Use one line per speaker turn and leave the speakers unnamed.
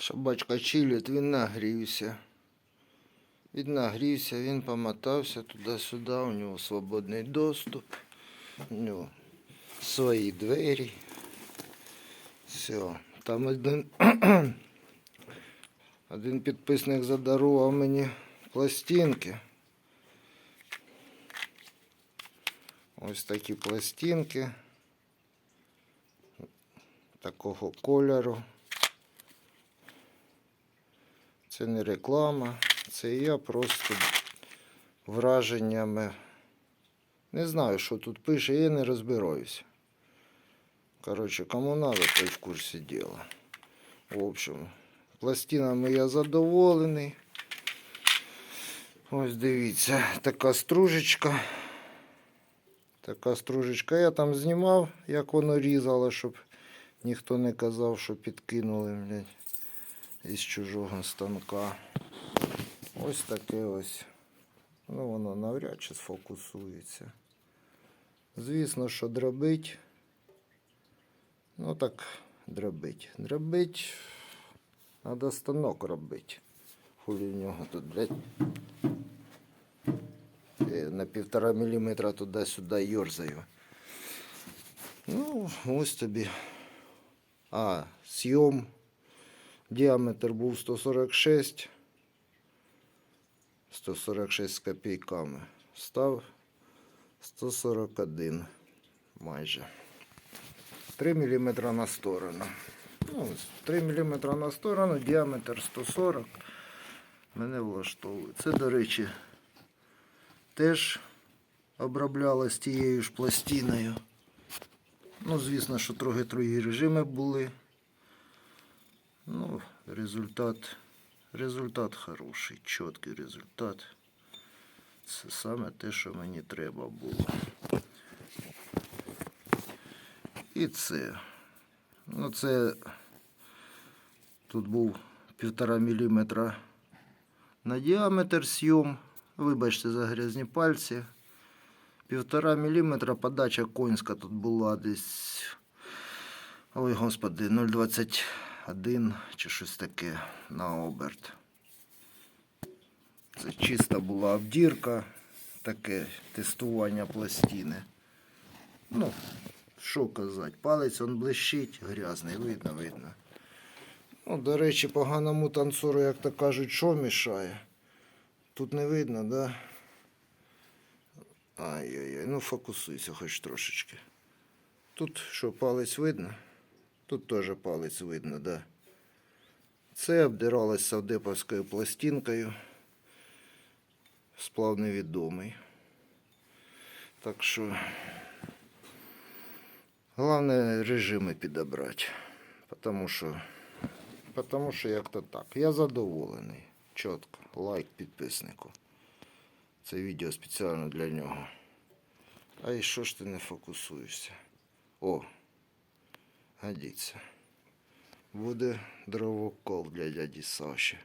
Собачка чилить, він нагрівся. Він нагрівся, він помотався туди-сюди, у нього свободний доступ, у нього свої двері. Все. Там один, один підписник задарував мені пластинки. Ось такі пластинки такого кольору. Це не реклама, це я просто враженнями. Не знаю, що тут пише, я не розбираюся. Коротше, кому надо, той в курсі діла. В общем, пластинами я задоволений. Ось дивіться, така стружечка. Така стружечка. Я там знімав, як воно різало, щоб ніхто не казав, що підкинули, блядь, із чужого станка. Ось таке ось. Ну, воно навряд чи сфокусується. Звісно, що дробить. Ну так, дробить. Дробить. Надо станок робити. Хулі в нього тут, блядь. Е, На півтора міліметра туди-сюди йорзаю. Ну, ось тобі. А, сйом. Діаметр був 146. 146 з копійками. Став 141 майже. 3 мм на сторону. Ну, ось 3 мм на сторону, діаметр 140. Мене влаштовує. Це, до речі, теж оброблялось тією ж пластиною. Ну, звісно, що трохи другі режими були. Ну, результат, результат хороший, чіткий результат. Це саме те, що мені треба було. І це. Ну, це тут був півтора міліметра на діаметр сйом. Вибачте за грязні пальці. Півтора міліметра подача конська тут була десь. Ой, господи, 0,21 чи щось таке на оберт. Це чиста була обдірка, таке тестування пластини. Ну, що казати, палець он блищить, грязний, видно, видно. Ну, до речі, поганому танцору, як то кажуть, що мішає? Тут не видно, да? Ай-яй-яй, ну фокусуйся хоч трошечки. Тут що, палець видно? Тут теж палець видно, да. Це обдиралось савдеповською пластинкою. Сплав невідомий. Так що головне режими підібрати. Потому що, потому що як то так. Я задоволений. Чітко. Лайк підписнику. Це відео спеціально для нього. А і що ж ти не фокусуєшся? О, годиться. Буде дровокол для дяді Саші.